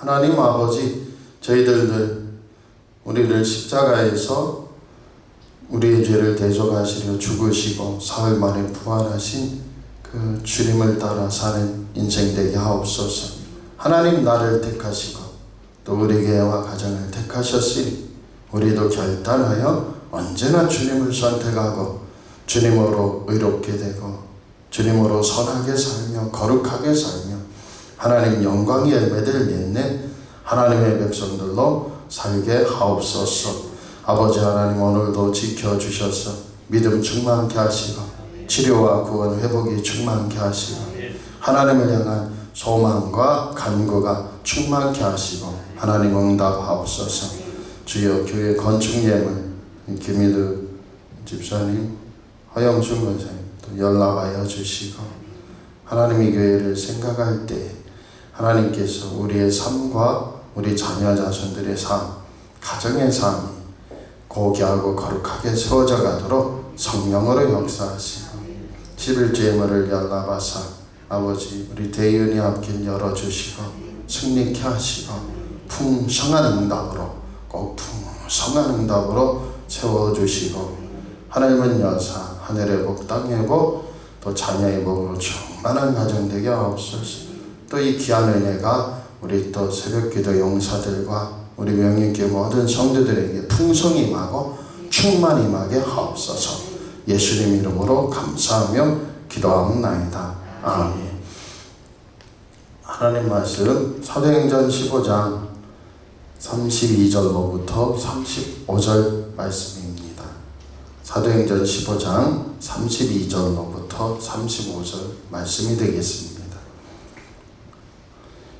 하나님 아버지 저희들 우리를 십자가에서 우리의 죄를 대속하시려 죽으시고 사흘 만에 부활하신 그 주님을 따라 사는 인생 되게 하옵소서. 하나님 나를 택하시고 또 우리 교회와 가정을 택하셨으니 우리도 결단하여 언제나 주님을 선택하고 주님으로 의롭게 되고 주님으로 선하게 살며 거룩하게 살며 하나님 영광의 열매들 맺는 하나님의 백성들로 살게 하옵소서. 아버지 하나님 오늘도 지켜주셔서 믿음 충만케 하시고 치료와 구원 회복이 충만케 하시고 하나님을 향한 소망과 간구가 충만케 하시고 하나님 응답하옵소서. 주여 교회 건축 예물 김희두 집사님 허영준 권사님 또 연락하여 주시고 하나님의 교회를 생각할 때 하나님께서 우리의 삶과 우리 자녀 자손들의 삶, 가정의 삶이 고귀하고 거룩하게 세워져 가도록 성령으로 역사하시고 11주 예물을 연락하사 아버지 우리 대윤이 앞길 열어주시고 승리케 하시고 풍성한 응답으로 꼭 풍성한 응답으로 채워주시고 하나님은 여사 하늘의 복 땅의 복또 자녀의 복으로 충만한 가정 되게 하옵소서 또 이 귀한 은혜가 우리 또 새벽기도 용사들과 우리 명예교회 모든 성도들에게 풍성히 임하고 충만히 임하게 하옵소서 예수님 이름으로 감사하며 기도하옵나이다 아멘 하나님 말씀 사도행전 15장 32절로부터 35절 말씀입니다. 사도행전 15장 32절로부터 35절 말씀이 되겠습니다.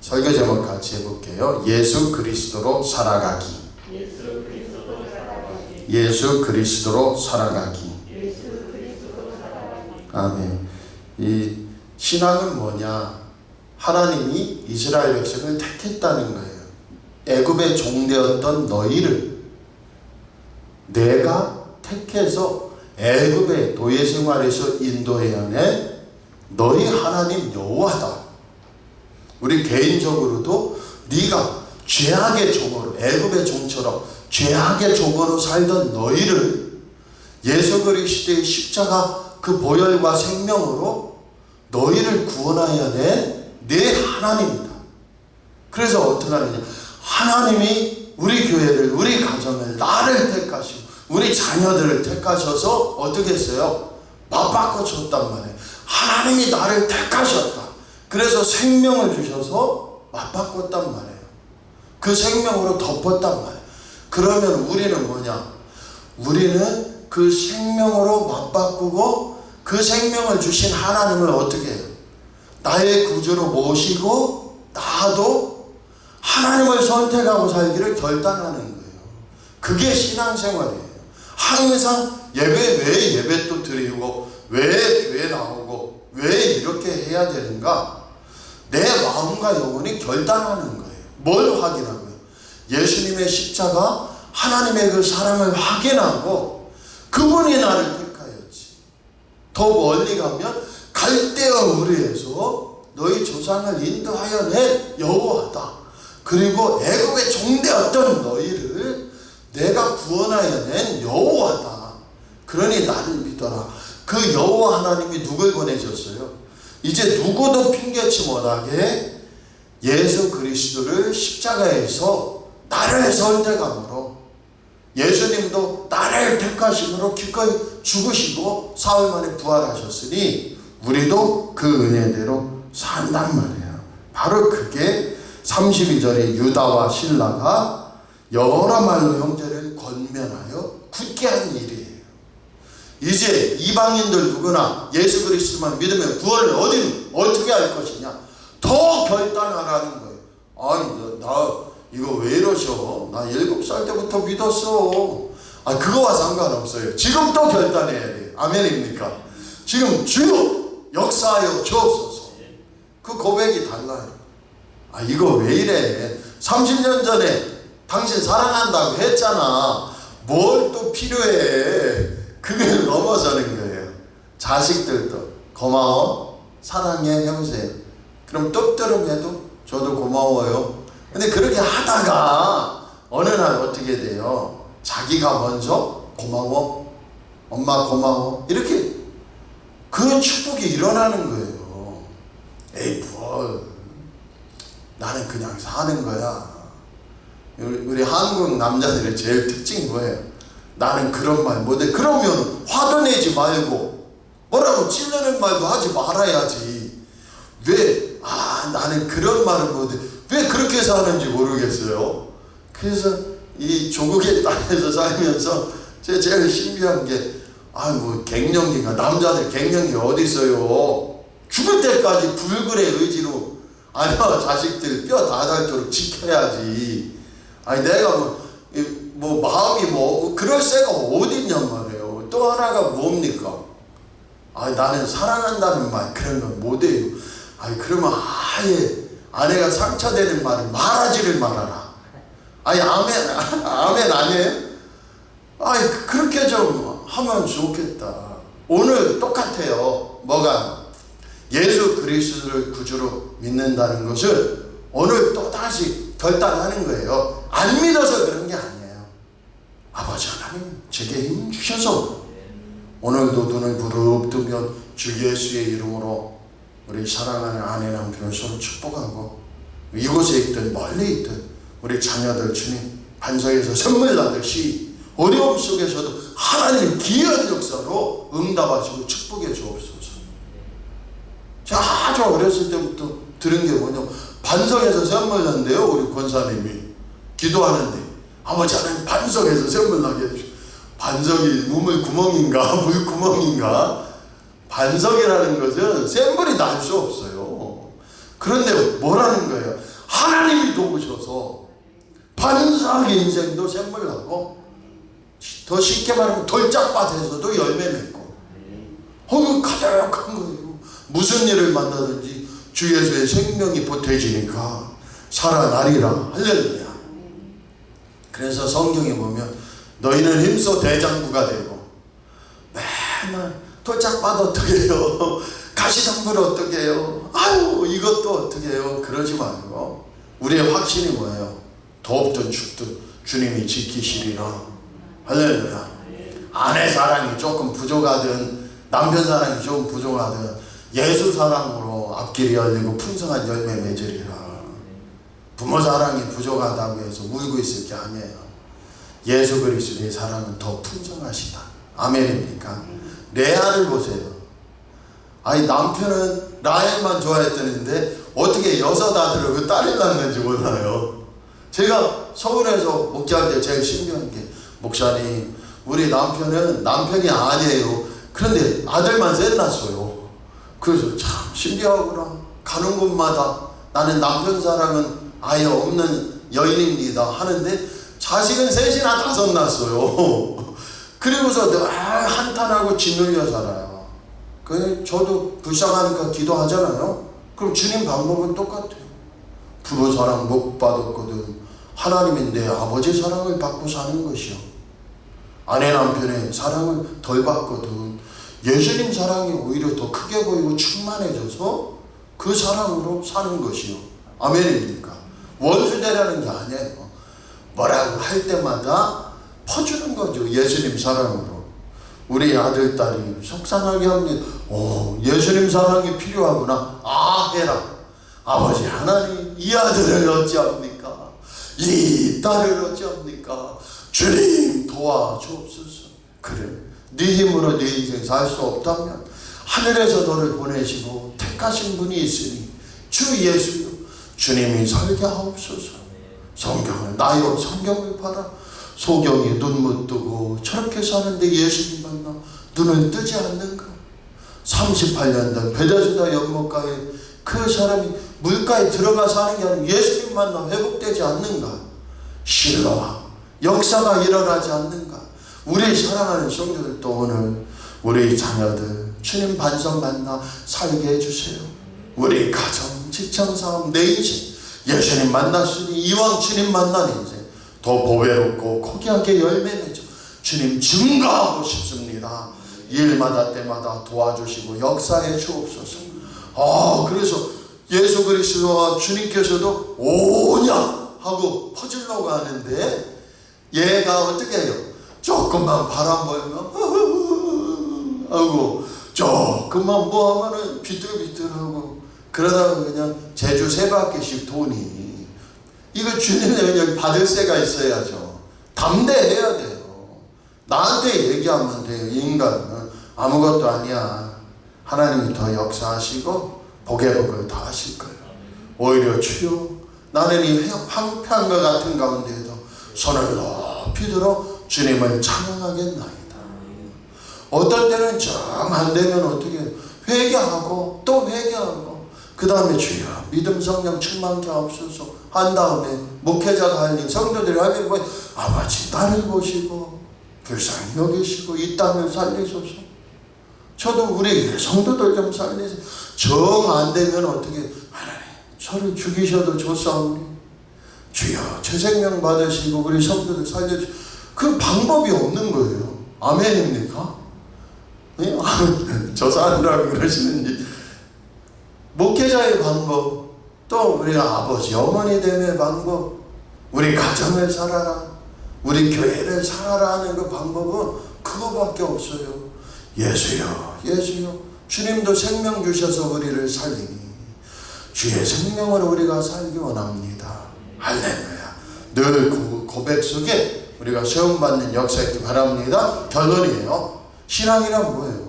설교 제목 같이 해볼게요. 예수 그리스도로 살아가기. 예수 그리스도로 살아가기. 아멘. 이 신앙은 뭐냐? 하나님이 이스라엘 백성을 택했다는 거예요. 애굽의 종되었던 너희를 내가 택해서 애굽의 노예 생활에서 인도해야내 너희 하나님 여호와다. 우리 개인적으로도 네가 죄악의 종으로 애굽의 종처럼 죄악의 종으로 살던 너희를 예수 그리스도의 십자가 그 보혈과 생명으로 너희를 구원하여야 내 하나님이다. 그래서 어떻게 하느냐? 하나님이 우리 교회를, 우리 가정을, 나를 택하시고, 우리 자녀들을 택하셔서 어떻게 했어요? 맞바꿔 줬단 말이에요. 하나님이 나를 택하셨다. 그래서 생명을 주셔서 맞바꿨단 말이에요. 그 생명으로 덮었단 말이에요. 그러면 우리는 뭐냐? 우리는 그 생명으로 맞바꾸고 그 생명을 주신 하나님을 어떻게 해요? 나의 구주로 모시고 나도 하나님을 선택하고 살기를 결단하는 거예요. 그게 신앙생활이에요. 항상 예배 왜 예배 또 드리고 왜 교회 나오고 왜 이렇게 해야 되는가? 내 마음과 영혼이 결단하는 거예요. 뭘 확인하고요? 예수님의 십자가 하나님의 그 사랑을 확인하고 그분이 나를 택하였지. 더 멀리 가면 갈대어 우리에서 너희 조상을 인도하여 낸 여호와다. 그리고 애굽의 종되었던 너희를 내가 구원하여 낸 여호와다. 그러니 나를 믿어라. 그 여호와 하나님이 누굴 보내셨어요? 이제 누구도 핑계치 못하게 예수 그리스도를 십자가에서 나를 선택함으로 예수님도 나를 택하심으로 기꺼이 죽으시고 사흘 만에 부활하셨으니 우리도 그 은혜대로 산단 말이에요. 바로 그게 32절에 유다와 신라가 여러 말로 형제를 권면하여 굳게 한 일이에요. 이제 이방인들 누구나 예수 그리스도만 믿으면 구원을 어디 어떻게 할 것이냐? 더 결단하라는 거예요. 아니 나 이거 왜 이러셔? 나 일곱 살 때부터 믿었어. 아 그거와 상관없어요. 지금 또 결단해야 돼. 아멘입니까? 지금 주여 역사하여 주옵소서. 그 고백이 달라요. 아 이거 왜 이래? 30년 전에 당신 사랑한다고 했잖아. 뭘 또 필요해? 그게 넘어서는 거예요. 자식들도 고마워, 사랑해, 형제. 그럼 똑들음해도 저도 고마워요. 근데 그렇게 하다가 어느 날 어떻게 돼요? 자기가 먼저 고마워, 엄마 고마워 이렇게 그 축복이 일어나는 거예요. 에이 뭘? 나는 그냥 사는 거야. 우리, 한국 남자들의 제일 특징이 뭐예요? 나는 그런 말 못해. 그러면 화도 내지 말고 뭐라고 찔르는 말도 하지 말아야지. 왜? 아 나는 그런 말을 못해. 왜 그렇게 사는지 모르겠어요. 그래서 이 조국의 땅에서 살면서 제가 제일 신기한 게 아뭐 갱년기가 남자들 갱년기 어디 있어요? 죽을 때까지 불굴의 의지로 아니야 자식들 뼈 닿도록 지켜야지. 아니 내가 뭐, 이, 뭐 마음이 뭐 그럴 새가 어디 있냔 말이에요. 또 하나가 뭡니까? 아 나는 사랑한다는 말 그런 건 못해요. 아니 그러면 아예 아내가 상처되는 말을 말하지를 말아라. 아니 아멘 아멘 아니에요? 아니 그렇게 좀 하면 좋겠다. 오늘 똑같아요. 뭐가 예수 그리스도를 구주로 믿는다는 것을 오늘 또 다시 결단하는 거예요. 안 믿어서 그런 게 아니에요. 제게 힘 주셔서 오늘도 눈을 부릅뜨며 주 예수의 이름으로 우리 사랑하는 아내 남편을 서로 축복하고 이곳에 있든 멀리 있든 우리 자녀들 주님 반석에서 선물 나듯이 어려움 속에서도 하나님 기이한 역사로 응답하시고 축복해 주옵소서. 제가 아주 어렸을 때부터 들은 게 뭐냐 반석에서 선물 난대요 우리 권사님이. 기도하는데. 아버지 하나님 반석에서 선물 나게 해주시고 반석이 우물 구멍인가 물 구멍인가 반석이라는 것은 샘물이 날 수 없어요. 그런데 뭐라는 거예요? 하나님이 도우셔서 반석 인생도 샘물 나고 더 쉽게 말하면 돌짝밭에서도 열매 맺고 혹은 가득한 거예요. 무슨 일을 만나든지 주 예수의 생명이 보태지니까 살아나리라 할렐루야. 그래서 성경에 보면 너희는 힘써 대장부가 되고 맨날 돌짝밭 어떻게 해요? 가시덤불 어떻게 해요? 아유 이것도 어떻게 해요? 그러지 말고 우리의 확신이 뭐예요? 덥든 춥든 주님이 지키시리라 할렐루야 아내 사랑이 조금 부족하든 남편 사랑이 좀 부족하든 예수 사랑으로 앞길이 열리고 풍성한 열매 맺으리라 부모 사랑이 부족하다고 해서 울고 있을 게 아니에요 예수 그리스도의 사랑은 더 풍성하시다 아멘입니까? 레아를 보세요 아니 남편은 라헬만 좋아했다는데 어떻게 여섯 아들을 그 딸을 낳는지 몰라요. 제가 서울에서 목회할 때 제일 신기한 게 목사님 우리 남편은 남편이 아니에요. 그런데 아들만 셋 낳았어요. 그래서 참 신기하구나. 가는 곳마다 나는 남편 사랑은 아예 없는 여인입니다 하는데 자식은 셋이나 다섯 낳았어요. 그리고서 늘 한탄하고 짓눌려 살아요. 그 저도 불쌍하니까 기도하잖아요. 그럼 주님 방법은 똑같아요. 부모 사랑 못 받았거든. 하나님은 내 아버지 사랑을 받고 사는 것이요. 아내 남편의 사랑을 덜 받거든. 예수님 사랑이 오히려 더 크게 보이고 충만해져서 그 사랑으로 사는 것이요. 아멘입니까? 원수대라는 게 아니에요. 뭐라고 할 때마다 퍼주는 거죠. 예수님 사랑으로. 우리 아들, 딸이 속상하게 합니다. 오, 예수님 사랑이 필요하구나. 아, 해라. 아버지 하나님, 이 아들을 어찌합니까? 이 딸을 어찌합니까? 주님 도와주옵소서. 그래. 네 힘으로 네 인생 살 수 없다면 하늘에서 너를 보내시고 택하신 분이 있으니 주 예수요. 주님이 설계하옵소서. 성경을 나요 성경을 봐라. 소경이 눈 못 뜨고 저렇게 사는데 예수님 만나 눈을 뜨지 않는가? 38년 전 베데스다 연못가에 그 사람이 물가에 들어가 사는 게 아니라 예수님 만나 회복되지 않는가? 실로와 역사가 일어나지 않는가? 우리 사랑하는 성도들도 오늘 우리 자녀들 주님 반성 만나 살게 해주세요. 우리 가정, 직장 사업, 내 인생 예수님 만났으니 이왕 주님 만난 인생 더 보배롭고 고귀하게 열매 맺어 주님 증거하고 싶습니다. 일마다 때마다 도와주시고 역사해 주옵소서. 아 그래서 예수 그리스도와 주님께서도 오냐 하고 퍼질려고 하는데 얘가 어떻게 해요? 조금만 바람 불면 하고 조금만 뭐 하면은 비틀비틀하고 그러다가 그냥 제주 세 바퀴씩 돈이 이거 주님의 그냥 받을 새가 있어야죠. 담대해야 돼요. 나한테 얘기하면 돼요. 인간은 아무것도 아니야. 하나님이 더 역사하시고 복의 복을 더 하실 거예요. 오히려 주여 나는 이 황폐한과 같은 가운데에도 손을 높이 들어 주님을 찬양하겠나이다. 어떨 때는 정 안 되면 어떻게 회개하고 또 회개하고 그 다음에 주여 믿음 성령 충만케 하옵소서 한 다음에 목회자가 할 일 성도들이 할일 뭐 아버지 나를 보시고 불쌍히 여기시고 이 땅을 살리소서. 저도 우리 성도들 좀 살리세요. 정안 되면 어떻게 하나님 저를 죽이셔도 좋사오니. 주여 제 생명 받으시고 우리 성도들 살려주 그 방법이 없는 거예요. 아멘입니까? 예? 저 사람이라고 그러시는지 목회자의 방법 또 우리 아버지 어머니 됨의 방법 우리 가정을 살아라 우리 교회를 살아라 하는 그 방법은 그거밖에 없어요. 예수여 예수여 주님도 생명 주셔서 우리를 살리니 주의 생명으로 우리가 살기 원합니다. 할렐루야. 늘 그 고백 속에 우리가 시험받는 역사 있기 바랍니다. 결론이에요. 신앙이란 뭐예요?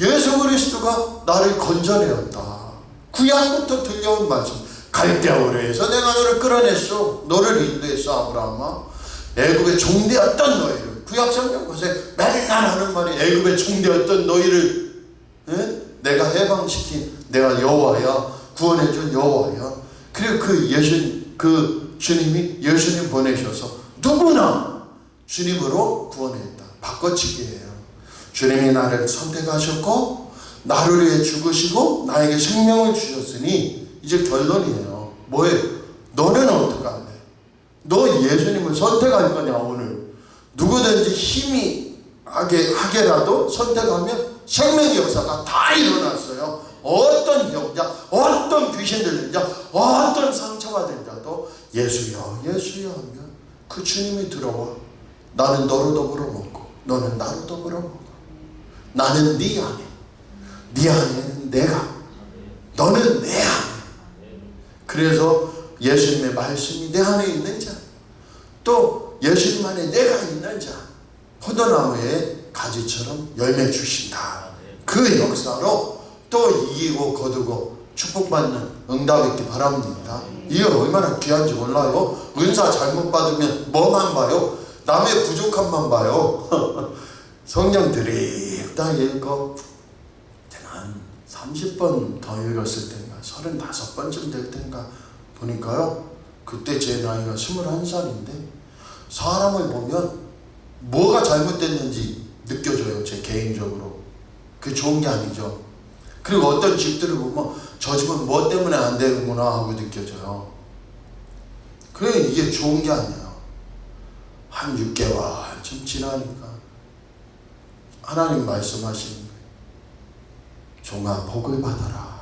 예수 그리스도가 나를 건져내었다. 구약부터 들려온 말씀. 갈대아우르에서 내가 너를 끌어냈어. 너를 인도했어 아브라함아. 애굽의 종되었던 너희를. 구약 성경 보세요. 맨날 하는 말이 애굽의 종되었던 너희를 예? 내가 해방시킨 내가 여호와야 구원해준 여호와야. 그리고 그 예수님 그 주님이 예수님 보내셔서 누구나 주님으로 구원했다. 바꿔치기예요. 주님이 나를 선택하셨고 나를 위해 죽으시고 나에게 생명을 주셨으니 이제 결론이에요. 뭐예요? 너는 어떡할래? 너 예수님을 선택할 거냐 오늘? 누구든지 힘이 하게 하게라도 선택하면 생명의 역사가 다 일어났어요. 어떤 병자, 어떤 귀신 들린 자, 어떤 상처받은 자도 예수여, 예수여 하면 그 주님이 들어와. 나는 너로 더불어 먹고, 너는 나로 더불어 먹고. 나는 네 안에, 네 안에는 내가, 너는 내 안에. 그래서 예수님의 말씀이 내 안에 있는 자, 또 예수님 안에 내가 있는 자, 포도나무의 가지처럼 열매 주신다. 그 역사로 또 이기고 거두고 축복받는 응답 있기 바랍니다. 이게 얼마나 귀한지 몰라요. 은사 잘못 받으면 뭐만 봐요? 남의 부족함만 봐요. 성경 드립다 읽고 30번 더 읽었을 때인가 35번쯤 될 때인가 보니까요 그때 제 나이가 21살인데 사람을 보면 뭐가 잘못됐는지 느껴져요 제 개인적으로. 그게 좋은 게 아니죠. 그리고 어떤 집들을 보면 저 집은 뭐 때문에 안 되는구나 하고 느껴져요. 그래 이게 좋은 게 아니에요. 한 6개월쯤 지나니까 하나님 말씀하시는. 종아 복을 받아라.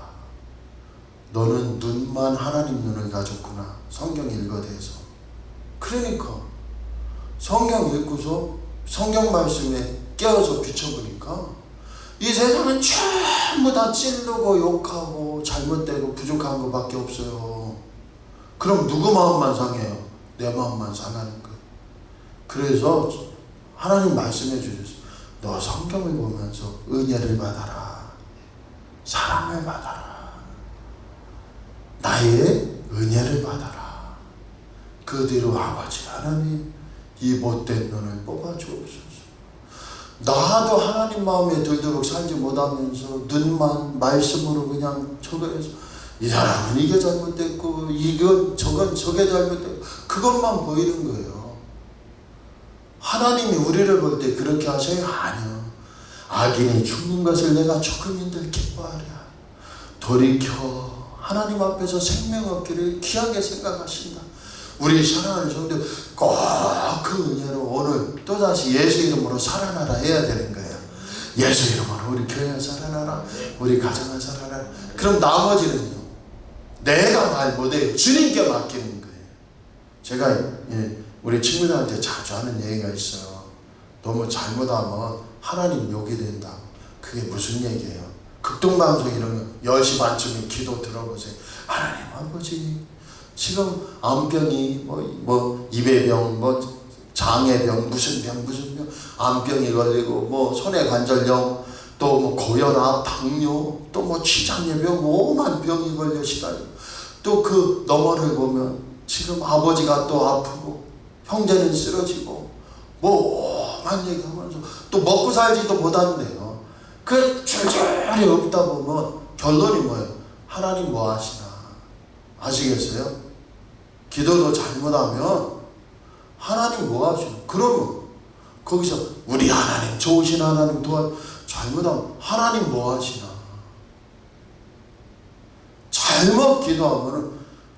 너는 눈만 하나님 눈을 가졌구나. 성경 읽어대서. 그러니까 성경 읽고서 성경 말씀에 깨어서 비춰보니까 이 세상은 전부 다 찔르고 욕하고 잘못되고 부족한 것밖에 없어요. 그럼 누구 마음만 상해요? 내 마음만 상하는 거예요. 그래서 하나님 말씀해 주셨어요. 너 성경을 보면서 은혜를 받아라. 사랑을 받아라. 나의 은혜를 받아라. 그 뒤로 아버지 하나님 이 못된 눈을 뽑아 주옵소서. 나도 하나님 마음에 들도록 살지 못하면서 눈만 말씀으로 그냥 저거해서 이 사람은 이게 잘못됐고 이건 저건 저게 잘못됐고 그것만 보이는 거예요. 하나님이 우리를 볼 때 그렇게 하셔요? 아니요. 악인이 죽는 것을 내가 조금인들 기뻐하랴. 돌이켜 하나님 앞에서 생명 얻기를 귀하게 생각하신다. 우리 사랑하는 성도 꼭그 은혜로 오늘 또다시 예수 이름으로 살아나라 해야 되는 거예요. 예수 이름으로 우리 교회가 살아나라. 우리 가정을 살아나라. 그럼 나머지는요. 내가 말 못해요. 주님께 맡기는 거예요. 제가 예, 우리 친구들한테 자주 하는 얘기가 있어요. 너무 잘못하면 하나님 욕이 된다. 그게 무슨 얘기예요? 극동방송 이런 거 10시 반쯤에 기도 들어보세요. 하나님 아버지 지금 암병이 뭐, 뭐 입에병 뭐 장애병 무슨 병 무슨 병 암병이 걸리고 뭐 손에 관절염 또 뭐 고혈압 당뇨 또뭐 취장애병 오만 병이 걸려 시달리고 또그 너머를 보면 지금 아버지가 또 아프고 형제는 쓰러지고 뭐 오만 얘기하면서 또 먹고 살지도 못한대요. 그 줄줄이 없다 보면 결론이 뭐예요? 하나님 뭐 하시나 아시겠어요? 기도도 잘못하면 하나님 뭐 하시나? 그러면 거기서 우리 하나님 좋으신 하나님 도와 잘못하면 하나님 뭐 하시나? 잘못 기도하면은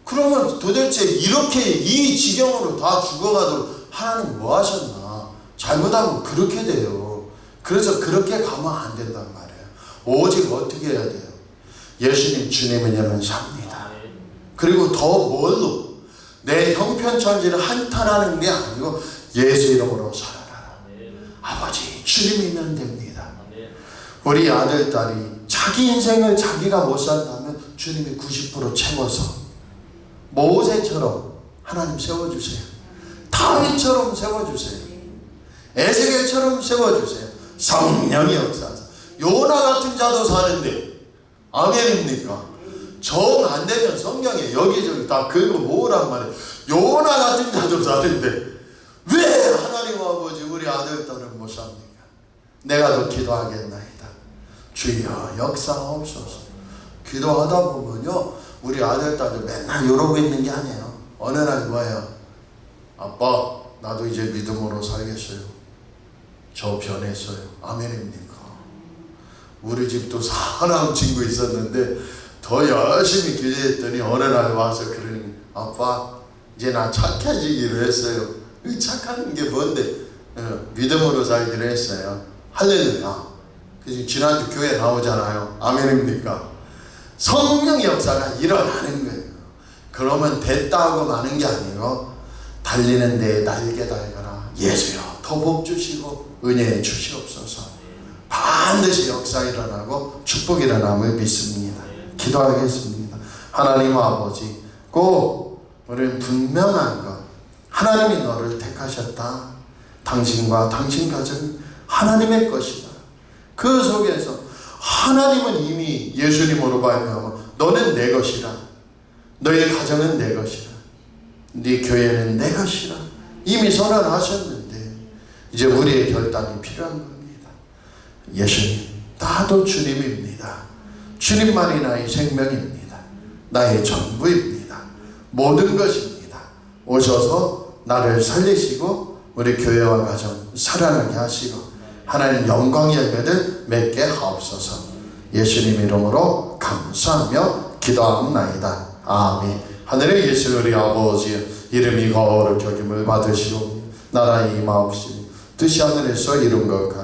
그러면 도대체 이렇게 이 지경으로 다 죽어가도록 하나님 뭐 하셨나? 잘못하면 그렇게 돼요. 그래서 그렇게 가면 안 된단 말이에요. 오직 어떻게 해야 돼요? 예수님 주님이냐면 삽니다. 그리고 더 뭘로? 내 형편천지를 한탄하는 게 아니고 예수 이름으로 살아라. 아버지 주님이면 됩니다. 우리 아들 딸이 자기 인생을 자기가 못 산다면 주님이 90% 채워서 모세처럼 하나님 세워주세요. 다윗처럼 세워주세요. 에스겔처럼 세워주세요. 성령이 역사하사. 요나 같은 자도 사는데 아멘입니까? 정 안 되면 성경에 여기저기 다 긁어 모으란 말이에요. 요나 같은 자도 사는데 왜 하나님 아버지 우리 아들 딸은 못 삽니까? 내가 더 기도하겠나이다. 주여 역사하옵소서. 기도하다 보면요 우리 아들 딸들 맨날 이러고 있는 게 아니에요. 어느 날 뭐예요? 아빠 나도 이제 믿음으로 살겠어요. 저 변했어요. 아멘입니까? 우리 집도 사나운 친구 있었는데 더 열심히 기도했더니 어느 날 와서 그러니 아빠 이제 나 착해지기로 했어요. 이 착한 게 뭔데? 어, 믿음으로 살기로 했어요. 할렐루야. 그래서 지난주 교회 나오잖아요. 아멘입니까? 성령 역사가 일어나는 거예요. 그러면 됐다 하고 마는 게 아니고 달리는 데 날개 달거라. 예수여 더 복 주시고 은혜 주시옵소서. 반드시 역사 일어나고 축복 일어남을 믿습니다. 기도하겠습니다. 하나님 아버지 꼭 우리는 분명한 것 하나님이 너를 택하셨다. 당신과 당신 가정이 하나님의 것이다. 그 속에서 하나님은 이미 예수님으로 말미암아 너는 내 것이라. 너의 가정은 내 것이라. 네 교회는 내 것이라. 이미 선언하셨는데 이제 우리의 결단이 필요한 겁니다. 예수님, 나도 주님입니다. 주님만이 나의 생명입니다. 나의 전부입니다. 모든 것입니다. 오셔서 나를 살리시고 우리 교회와 가정 살아나게 하시고 하나님 영광의 열매를 맺게 하옵소서. 예수님 이름으로 감사하며 기도합나이다. 아멘. 하늘의 예수 우리 아버지 이름이 거룩히 여김을 받으시오. 나라의 임하옵시고 뜻이 하늘에서 이룬 것 같